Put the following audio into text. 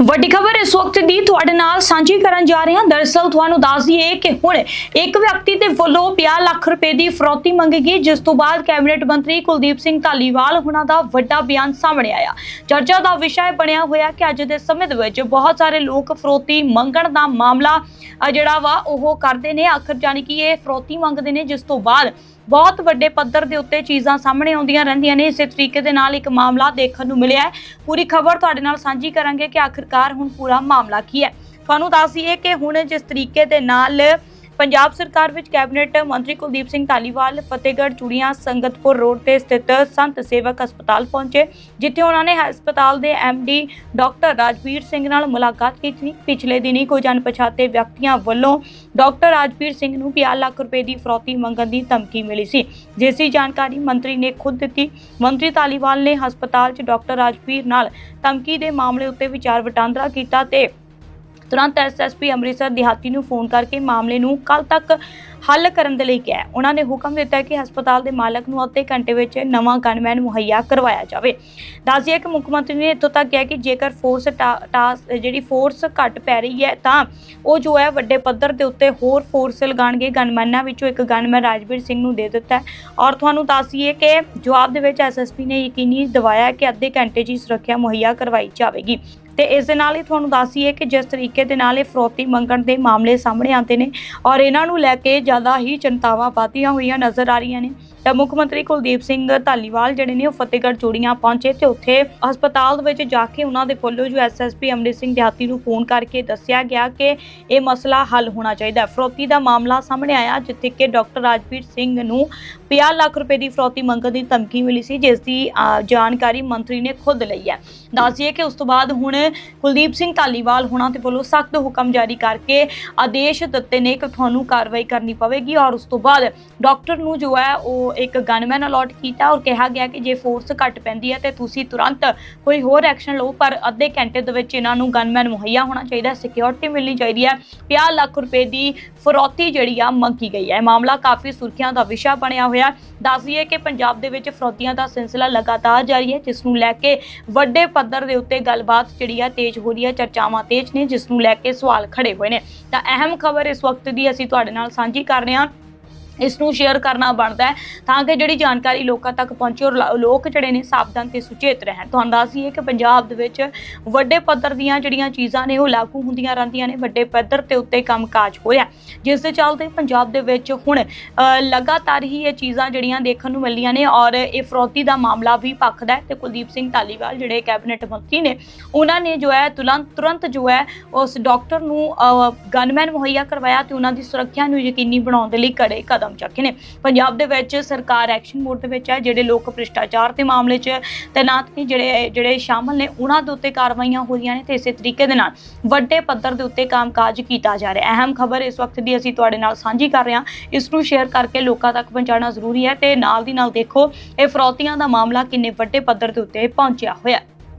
ਵੱਡੀ ਖਬਰ ਇਸ ਵਕਤ ਦੀ ਤੁਹਾਡੇ ਨਾਲ ਸਾਂਝੀ ਕਰਨ ਜਾ ਰਹੇ ਹਾਂ। ਦਰਅਸਲ ਤੁਹਾਨੂੰ ਦੱਸ ਦਈਏ ਕਿ ਹੁਣ ਇੱਕ ਵਿਅਕਤੀ ਦੇ ਵੱਲੋਂ 50 ਲੱਖ ਰੁਪਏ ਦੀ ਫਰੌਤੀ ਮੰਗੀ ਗਈ, ਜਿਸ ਤੋਂ ਬਾਅਦ ਕੈਬਨਿਟ ਮੰਤਰੀ ਕੁਲਦੀਪ ਸਿੰਘ ਧਾਲੀਵਾਲ ਹੁਣਾਂ ਦਾ ਵੱਡਾ ਬਿਆਨ ਸਾਹਮਣੇ ਆਇਆ। ਚਰਚਾ ਦਾ ਵਿਸ਼ਾ ਬਣਿਆ ਹੋਇਆ ਕਿ ਅੱਜ ਦੇ ਸਮੇਂ ਦੇ ਵਿੱਚ ਬਹੁਤ ਸਾਰੇ ਲੋਕ ਫਰੌਤੀ ਮੰਗਣ ਦਾ ਮਾਮਲਾ ਜਿਹੜਾ ਵਾ ਉਹ ਕਰਦੇ ਨੇ। ਆਖਰ ਜਾਨੀ ਕਿ ਇਹ ਫਰੌਤੀ ਮੰਗਦੇ ਨੇ, ਜਿਸ ਤੋਂ ਬਾਅਦ ਬਹੁਤ ਵੱਡੇ ਪੱਧਰ ਦੇ ਉੱਤੇ ਚੀਜ਼ਾਂ ਸਾਹਮਣੇ ਆਉਂਦੀਆਂ ਰਹਿੰਦੀਆਂ ਨੇ। ਇਸੇ ਤਰੀਕੇ ਦੇ ਨਾਲ ਇੱਕ ਮਾਮਲਾ ਦੇਖਣ ਨੂੰ ਮਿਲਿਆ ਹੈ। ਪੂਰੀ ਖਬਰ ਤੁਹਾਡੇ ਨਾਲ ਸਾਂਝੀ ਕਰਾਂਗੇ ਕਿ ਆਖਿਰਕਾਰ ਹੁਣ ਪੂਰਾ ਮਾਮਲਾ ਕੀ ਹੈ। ਤੁਹਾਨੂੰ ਦੱਸ ਦਈਏ ਕਿ ਹੁਣ ਜਿਸ ਤਰੀਕੇ ਦੇ ਨਾਲ ਪੰਜਾਬ ਸਰਕਾਰ ਵਿੱਚ ਕੈਬਨਿਟ ਮੰਤਰੀ ਕੁਲਦੀਪ ਸਿੰਘ ਧਾਲੀਵਾਲ, ਫਤਿਹਗੜ੍ਹ ਚੂੜੀਆਂ, ਸੰਗਤਪੁਰ ਰੋਡ ਤੇ ਸਥਿਤ ਸੰਤ ਸੇਵਕ ਹਸਪਤਾਲ ਪਹੁੰਚੇ, ਜਿੱਥੇ ਉਹਨਾਂ ਨੇ ਹਸਪਤਾਲ ਦੇ ਡੀ ਡਾਕਟਰ ਰਾਜਵੀਰ ਸਿੰਘ ਨਾਲ ਮੁਲਾਕਾਤ ਕੀਤੀ। ਪਿਛਲੇ ਦਿਨੀ ਕੁਝ ਅਣਪਛਾਤੇ ਵਿਅਕਤੀਆਂ ਵੱਲੋਂ ਡਾਕਟਰ ਰਾਜਵੀਰ ਸਿੰਘ ਨੂੰ 50 ਲੱਖ ਰੁਪਏ ਦੀ ਫਰੌਤੀ ਮੰਗਣ ਦੀ ਧਮਕੀ ਮਿਲੀ ਸੀ। ਜਿਸ ਦੀ ਜਾਣਕਾਰੀ ਮੰਤਰੀ ਨੇ ਖੁਦ ਦਿੱਤੀ। ਮੰਤਰੀ ਧਾਲੀਵਾਲ ਨੇ ਹਸਪਤਾਲ 'ਚ ਡਾਕਟਰ ਰਾਜਵੀਰ ਨਾਲ ਧਮਕੀ ਦੇ ਮਾਮਲੇ ਉੱਤੇ ਵਿਚਾਰ ਵਟਾਂਦਰਾ ਕੀਤਾ ਤੇ ਤੁਰੰਤ ਐਸਐਸਪੀ ਅੰਮ੍ਰਿਤਸਰ ਦਿਹਾਤੀ ਨੂੰ ਫੋਨ ਕਰਕੇ ਮਾਮਲੇ ਨੂੰ ਕੱਲ ਤੱਕ ਹੱਲ ਕਰਨ ਦੇ ਲਈ ਕਿਹਾ ਉਹਨਾਂ ਨੇ ਹੁਕਮ ਦਿੱਤਾ ਕਿ ਹਸਪਤਾਲ ਦੇ ਮਾਲਕ ਨੂੰ ਅੱਧੇ ਘੰਟੇ ਵਿੱਚ ਨਵਾਂ ਗਨਮੈਨ ਮੁਹੱਈਆ ਕਰਵਾਇਆ ਜਾਵੇ। ਦੱਸਿਆ ਕਿ ਮੁੱਖ ਮੰਤਰੀ ਨੇ ਇੱਥੋਂ ਤੱਕ ਕਿਹਾ ਕਿ ਜੇਕਰ ਫੋਰਸ ਟਾ- ਟਾਸ, ਜਿਹੜੀ ਫੋਰਸ ਘੱਟ ਪੈ ਰਹੀ ਹੈ ਤਾਂ ਉਹ ਜੋ ਹੈ ਵੱਡੇ ਪੱਧਰ ਦੇ ਉੱਤੇ ਹੋਰ ਫੋਰਸ ਲਗਾਣਗੇ ਗਨਮੈਨਾਂ ਵਿੱਚੋਂ ਇੱਕ ਗਨਮੈਨ ਰਾਜਵੀਰ ਸਿੰਘ ਨੂੰ ਦੇ ਦਿੱਤਾ ਔਰ ਤੁਹਾਨੂੰ ਦੱਸੀਏ ਕਿ ਜਵਾਬ ਦੇ ਵਿੱਚ ਐਸਐਸਪੀ ਨੇ ਯਕੀਨੀ ਦਿਵਾਇਆ ਕਿ ਅੱਧੇ ਘੰਟੇ 'ਚ ਹੀ ਸੁਰੱਖਿਆ ਮੁਹੱਈਆ ਕਰਵਾਈ ਜਾਵੇਗੀ। ਤੇ ਇਸ ਦੇ ਨਾਲ ਹੀ ਤੁਹਾਨੂੰ ਦੱਸੀਏ ਕਿ ਜਿਸ ਤਰੀਕੇ ਦੇ ਨਾਲ ਇਹ ਫਰੋਤੀ ਮੰਗਣ ਦੇ ਮਾਮਲੇ ਸਾਹਮਣੇ ਆਉਂਦੇ ਨੇ ਔਰ ਇਹਨਾਂ ਨੂੰ ਲੈ ਕੇ ਜ਼ਿਆਦਾ ਹੀ ਚਿੰਤਾਵਾਂ ਵਧਦੀਆਂ ਹੋਈਆਂ ਨਜ਼ਰ ਆ ਰਹੀਆਂ ਨੇ। ਤਾਂ ਮੁੱਖ ਮੰਤਰੀ ਕੁਲਦੀਪ ਸਿੰਘ ਧਾਲੀਵਾਲ ਜਿਹੜੇ ਨੇ ਉਹ ਫਤਿਹਗੜ੍ਹ ਚੂੜੀਆਂ ਪਹੁੰਚੇ ਤੇ ਉੱਥੇ ਹਸਪਤਾਲ ਦੇ ਵਿੱਚ ਜਾ ਕੇ ਉਹਨਾਂ ਦੇ ਵੱਲੋਂ ਜੋ ਐਸਐਸਪੀ ਅੰਮ੍ਰਿਤ ਸਿੰਘ ਦਿਹਾਤੀ ਨੂੰ ਫੋਨ ਕਰਕੇ ਦੱਸਿਆ ਗਿਆ ਕਿ ਇਹ ਮਸਲਾ ਹੱਲ ਹੋਣਾ ਚਾਹੀਦਾ ਫਰੋਤੀ ਦਾ ਮਾਮਲਾ ਸਾਹਮਣੇ ਆਇਆ, ਜਿੱਥੇ ਕਿ ਡਾਕਟਰ ਰਾਜਵੀਰ ਸਿੰਘ ਨੂੰ 50 ਲੱਖ ਰੁਪਏ ਦੀ ਫਰੋਤੀ ਮੰਗਣ ਦੀ ਧਮਕੀ ਮਿਲੀ ਸੀ, ਜਿਸ ਦੀ ਜਾਣਕਾਰੀ ਮੰਤਰੀ ਨੇ ਖੁਦ ਲਈ ਹੈ। ਦੱਸਿਏ ਕਿ ਉਸ ਤੋਂ ਬਾਅਦ ਹੁਣ ਕੁਲਦੀਪ ਸਿੰਘ ਧਾਲੀਵਾਲ ਹੋਣਾ ਦੇ ਵੱਲੋਂ ਸਖਤ ਹੁਕਮ ਜਾਰੀ ਕਰਕੇ ਆਦੇਸ਼ ਦਿੱਤੇ ਨੇ ਕਿ ਤੁਹਾਨੂੰ ਕਾਰਵਾਈ ਕਰਨੀ ਪਵੇਗੀ ਔਰ ਉਸ ਤੋਂ ਬਾਅਦ ਡਾਕਟਰ ਨੂੰ ਜੋ ਹੈ ਉਹ ਇੱਕ ਗਨਮੈਨ ਅਲਾਟ ਕੀਤਾ ਔਰ ਕਿਹਾ ਗਿਆ ਕਿ ਜੇ ਫੋਰਸ ਘੱਟ ਪੈਂਦੀ ਹੈ ਤੇ ਤੁਸੀਂ ਤੁਰੰਤ ਕੋਈ ਹੋਰ ਐਕਸ਼ਨ ਲਓ, ਪਰ ਅੱਧੇ ਘੰਟੇ ਦੇ ਵਿੱਚ ਇਹਨਾਂ ਨੂੰ ਗਨਮੈਨ ਮੁਹੱਈਆ ਹੋਣਾ ਚਾਹੀਦਾ ਸਿਕਿਉਰਿਟੀ ਮਿਲਣੀ ਚਾਹੀਦੀ ਹੈ। 50 ਲੱਖ ਰੁਪਏ ਦੀ ਫਰੋਤੀ ਜਿਹੜੀ ਆ, ਮੰਗੀ ਗਈ ਹੈ। ਇਹ ਮਾਮਲਾ ਕਾਫੀ ਸੁਰਖੀਆਂ ਦਾ ਵਿਸ਼ਾ ਬਣਿਆ ਹੋਇਆ ਦੱਸ ਦਈਏ ਕਿ ਪੰਜਾਬ ਦੇ ਵਿੱਚ ਫਰੋਤੀਆਂ ਦਾ ਸਿਲਸਿਲਾ ਲਗਾਤਾਰ ਜਾਰੀ ਹੈ, ਜਿਸ ਨੂੰ ਲੈ ਕੇ ਵੱਡੇ ਪੱਧਰ ਦੇ ਉੱਤੇ ਗੱਲਬਾਤ ਜਿਹੜੀ ਆ, ਤੇਜ਼ ਹੋ ਰਹੀ ਹੈ, ਚਰਚਾਵਾਂ ਤੇਜ਼ ਨੇ, ਜਿਸ ਨੂੰ ਲੈ ਕੇ ਸਵਾਲ ਖੜੇ ਹੋਏ ਨੇ। ਤਾਂ ਅਹਿਮ ਖਬਰ ਇਸ ਵਕਤ ਦੀ ਅਸੀਂ ਤੁਹਾਡੇ ਨਾਲ ਸਾਂਝੀ ਕਰ ਰਹੇ ਹਾਂ। ਇਸ ਨੂੰ ਸ਼ੇਅਰ ਕਰਨਾ ਬਣਦਾ ਹੈ ਤਾਂ ਕਿ ਜਿਹੜੀ ਜਾਣਕਾਰੀ ਲੋਕਾਂ ਤੱਕ ਪਹੁੰਚੇ ਔਰ ਲ- ਲੋਕ ਜਿਹੜੇ ਨੇ ਸਾਵਧਾਨ ਤੇ ਸੁਚੇਤ ਰਹਿਣ। ਤੁਹਾਨੂੰ ਦੱਸ ਦਈਏ ਕਿ ਪੰਜਾਬ ਦੇ ਵਿੱਚ ਵੱਡੇ ਪੱਧਰ ਦੀਆਂ ਜਿਹੜੀਆਂ ਚੀਜ਼ਾਂ ਨੇ ਉਹ ਲਾਗੂ ਹੁੰਦੀਆਂ ਰਹਿੰਦੀਆਂ ਨੇ, ਵੱਡੇ ਪੱਧਰ ਤੇ ਉੱਤੇ ਕੰਮਕਾਜ ਹੋ ਰਿਹਾ ਜਿਸ ਦੇ ਚੱਲਦੇ ਪੰਜਾਬ ਦੇ ਵਿੱਚ ਹੁਣ ਲਗਾਤਾਰ ਹੀ ਇਹ ਚੀਜ਼ਾਂ ਜਿਹੜੀਆਂ ਦੇਖਣ ਨੂੰ ਮਿਲੀਆਂ ਨੇ ਔਰ ਇਹ ਫਰੋਤੀ ਦਾ ਮਾਮਲਾ ਵੀ ਪੱਖਦਾ ਹੈ ਤੇ ਕੁਲਦੀਪ ਸਿੰਘ ਧਾਲੀਵਾਲ ਜਿਹੜੇ ਕੈਬਨਿਟ ਮੰਤਰੀ ਨੇ, ਉਹਨਾਂ ਨੇ ਜੋ ਹੈ ਤੁਰੰਤ ਤੁਰੰਤ ਜੋ ਹੈ ਉਸ ਡਾਕਟਰ ਨੂੰ ਗਨਮੈਨ ਮੁਹੱਈਆ ਕਰਵਾਇਆ ਤੇ ਉਹਨਾਂ ਦੀ ਸੁਰੱਖਿਆ ਨੂੰ ਯਕੀਨੀ ਬਣਾਉਣ ਦੇ ਲਈ ਕੜੇ ਕਦਮ ਚੱਕੇ ਨੇ। ਪੰਜਾਬ ਦੇ ਵਿੱਚ ਸਰਕਾਰ ਐਕਸ਼ਨ ਮੋਡ ਦੇ ਵਿੱਚ ਹੈ, ਜਿਹੜੇ ਲੋਕ ਭ੍ਰਿਸ਼ਟਾਚਾਰ ਦੇ ਮਾਮਲੇ 'ਚ ਤੈਨਾਤ ਨੇ, ਜਿਹੜੇ ਜਿਹੜੇ ਸ਼ਾਮਲ ਨੇ, ਉਹਨਾਂ ਦੇ ਉੱਤੇ ਕਾਰਵਾਈਆਂ ਹੋ ਰਹੀਆਂ ਨੇ ਤੇ ਇਸੇ ਤਰੀਕੇ ਦੇ ਨਾਲ ਵੱਡੇ ਪੱਧਰ ਦੇ ਉੱਤੇ ਕੰਮਕਾਜ ਕੀਤਾ ਜਾ ਰਿਹਾ ਅਹਿਮ ਖਬਰ ਇਸ ਵਕਤ ਦੀ ਅਸੀਂ ਤੁਹਾਡੇ ਨਾਲ ਸਾਂਝੀ ਕਰ ਰਹੇ ਹਾਂ। ਇਸ ਨੂੰ ਸ਼ੇਅਰ ਕਰਕੇ ਲੋਕਾਂ ਤੱਕ ਪਹੁੰਚਾਉਣਾ ਜ਼ਰੂਰੀ ਹੈ ਤੇ ਨਾਲ ਦੀ ਨਾਲ ਦੇਖੋ, ਇਹ ਫਰੌਤੀਆਂ ਦਾ ਮਾਮਲਾ ਕਿੰਨੇ ਵੱਡੇ ਪੱਧਰ ਦੇ ਉੱਤੇ ਪਹੁੰਚਿਆ ਹੋਇਆ